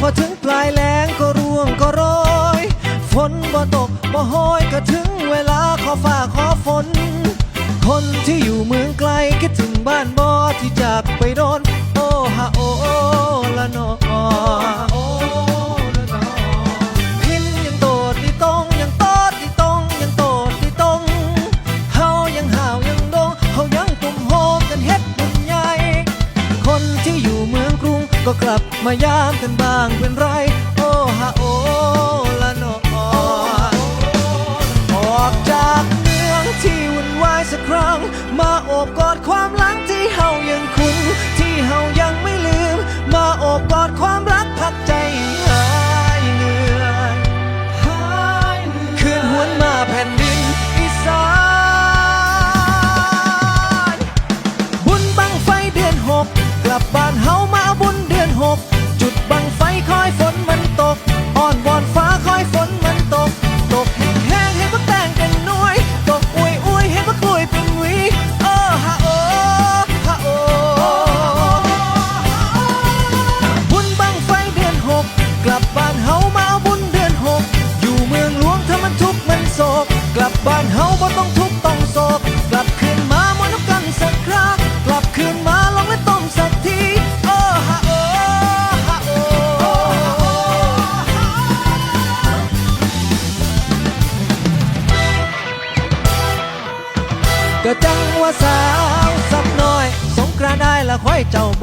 พอถึงปลายแรงก็ร่วงก็โรยฝนบ่ตกบ่ห้อยก็ถึงเวลาขอฝ่าขอฝน คนที่อยู่เมืองไกลคิดถึงบ้านบ่ที่จากไปโดน โอฮาโอละนอ ก็กลับมายามกันบ้างเป็นไร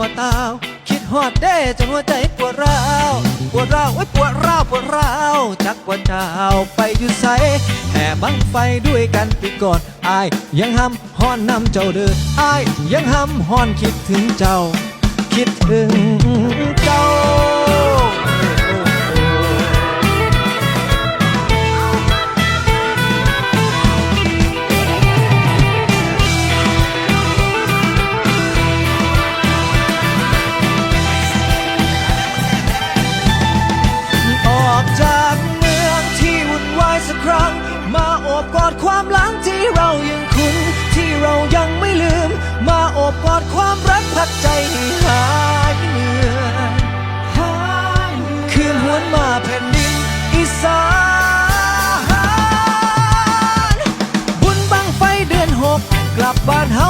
บ่ตาว คิดฮอดเด้จนหัวใจปวดร้าวปวดร้าวไอ้ปวดร้าวปวดร้าวจักว่าเจ้าไปอยู่ไสแห่บังไฟด้วยกันปีก่อนอายยังห้ำฮ้อนนำเจ้าเด้ออายยังห้ำฮ้อนคิดถึงเจ้า คิดถึงเจ้า ดความหลังที่เรายังคุ้นที่เรายังไม่ลืม มาโอบกอดความรักพักใจให้หายเหนื่อยคืนหวนมาแผ่นดินอีสานบุญบังไฟเดือนหกกลับบ้านเฮา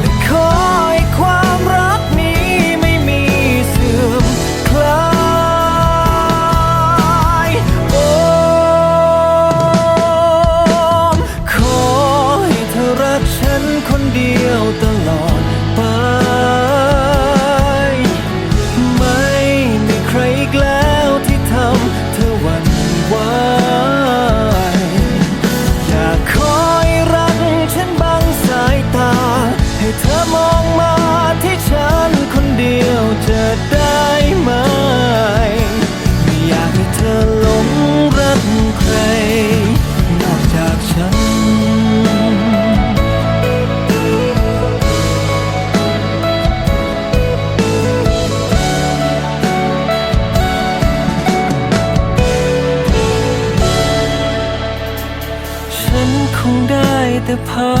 ไ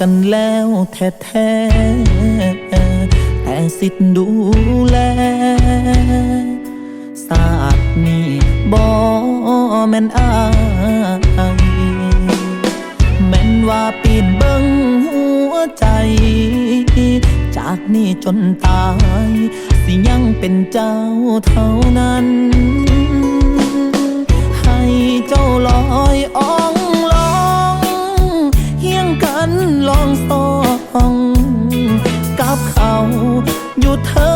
กันแล้วแท้ๆแต่สิทธิ์ดูแลศาสตร์นี้บ่แม่นอายแม่นว่าปีนเบิ่งหัวใจ จากนี้จนตาย สิยังเป็นเจ้าเท่านั้น ให้เจ้าลอยอ่องลอง ลองสองกับเขาอยู่เทิ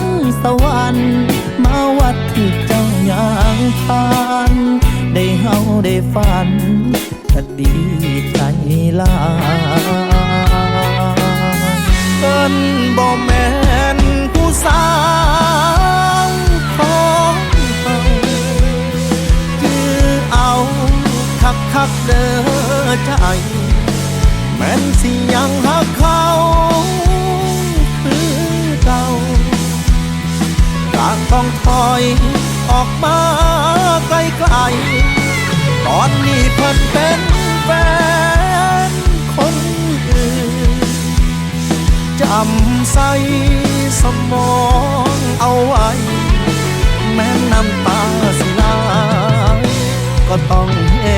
งสวรรค์มาวัดที่เจ้าอย่างผ่านได้เฮาได้ฝันก็ดีใจลาเอิ้นบ่แม่นผู้สาวของเฮาจือเอาคักคักเด้อใจ นสิยังหักเขาคือเก่าก็ต้องถอยออกมาไกลๆตอนนี้เพิ่นเป็นแฟนคนอื่นจำใส่สมองเอาไว้ แม้น้ำตาสิไหลก็ต้องเห็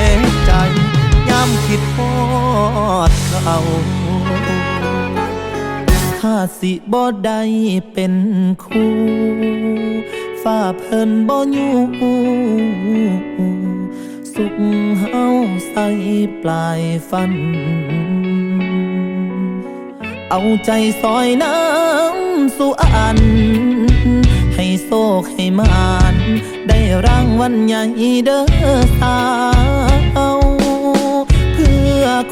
เขาถ้าสิบ่ได้เป็นคู่ฝ้าเพิ่นบ่อยู่สุขเฮาใส่ปลายฟัน เอาใจซอยน้ำสู่อัน ให้โศกให้มาน ได้รางวัลใหญ่เด้อสาว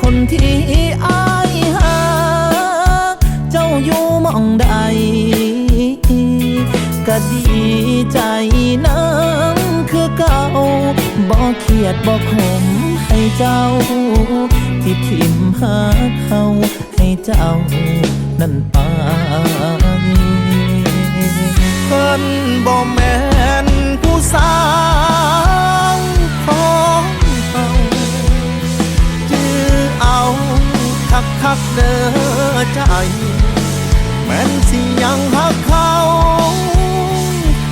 คนที่อายหาเจ้าอยู่มองใดก็ดีใจนังคือเก่าบอกเครียดบอกขมให้เจ้า ที่ทิมหาเขาให้เจ้านั้นไปเพิ่นบ่แม่นผู้สาว คักเด้อใจ แม้นสิยังหักเขา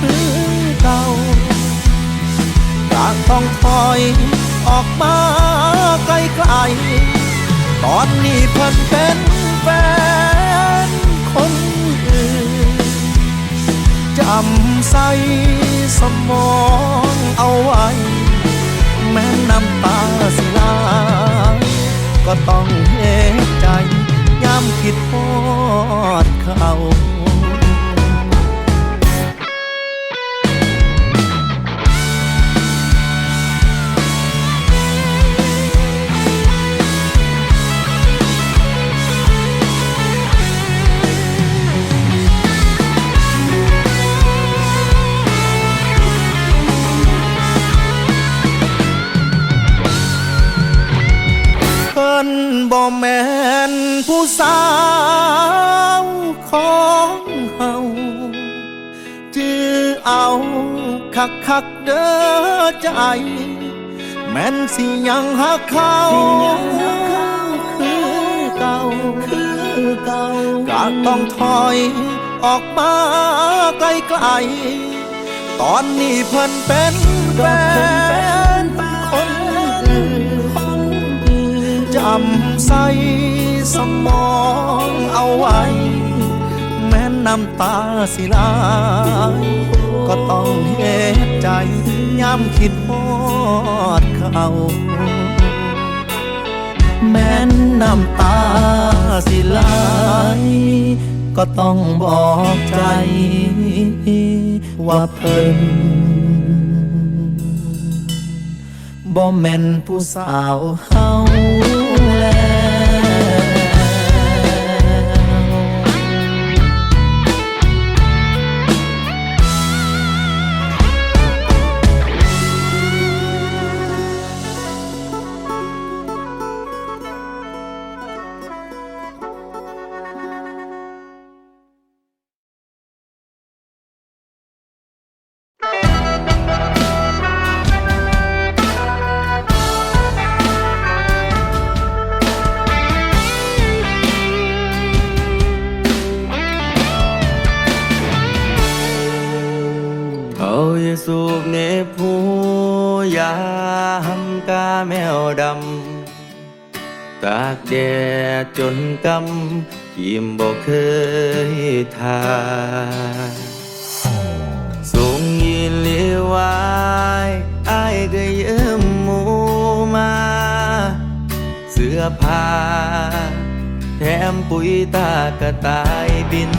คือเก่าจากต้องถอยออกมาไกลๆตอนนี้เพิ่นเป็นแฟนคนอื่นจำใส่สมองเอาไว้ แม้น้ำตาสิไหลก็ต้อง คิดพอดเขา คักคักๆเด้อใจแม่นสิยังหักเขาคือเก่าคือเก่าก็ต้องถอยออกมาไกลๆตอนนี้เพิ่นเป็นแฟนคนอื่นจำใส่สมองเอาไว้ แม้น้ำตาสิลาย ก็ต้องเห็นใจย้ำคิดพอดเขา แม้นน้ำตาสิไหลายก็ต้องบอกใจว่าเพิ่นบ่แม่นผู้สาวเฮา ดำ ตากแดดจนกำยิ้มบอกเคยทาส่งยินเลียวายอายก็ยืมหมูมา เสื้อผ้า แถมปุ๋ยตากระต่ายบิน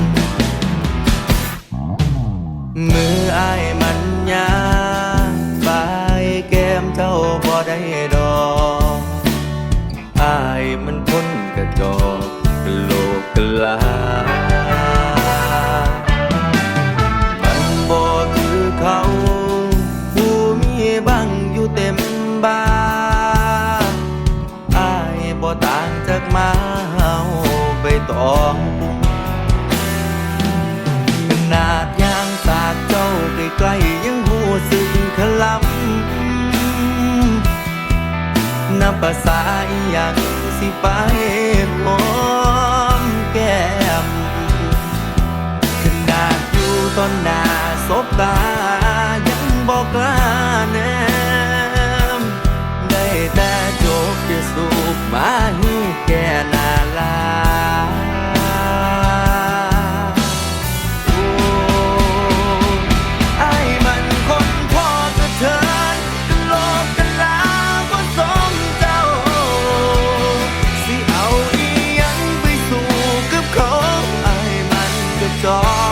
นับภาษาอหย่างสิไป star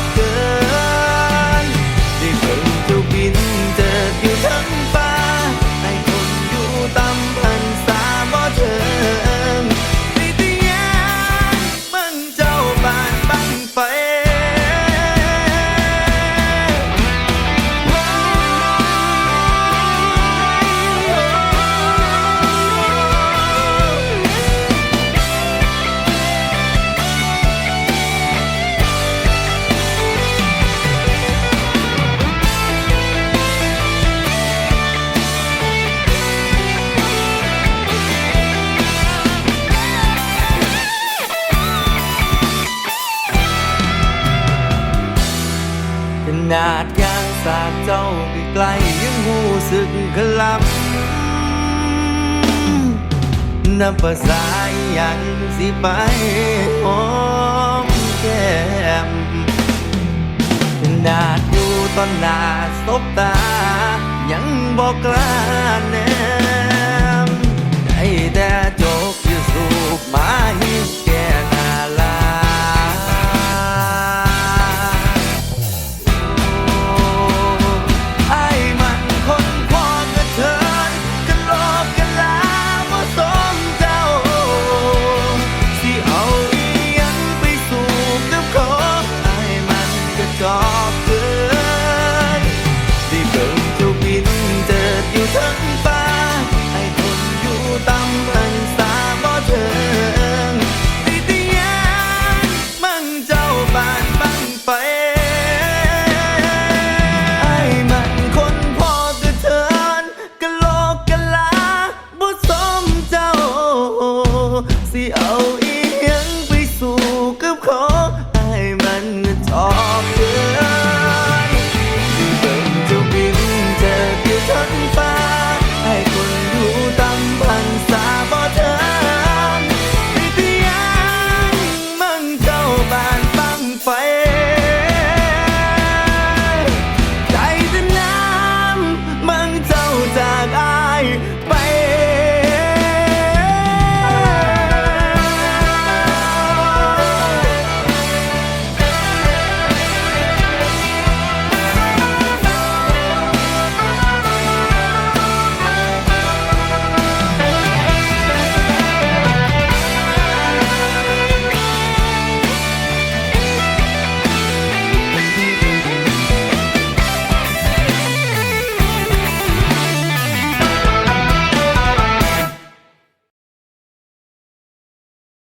น้ำภาษายังสิไปหอมแก้มนาดูตอนหน้าสบตา ยังบอกกล้าแน่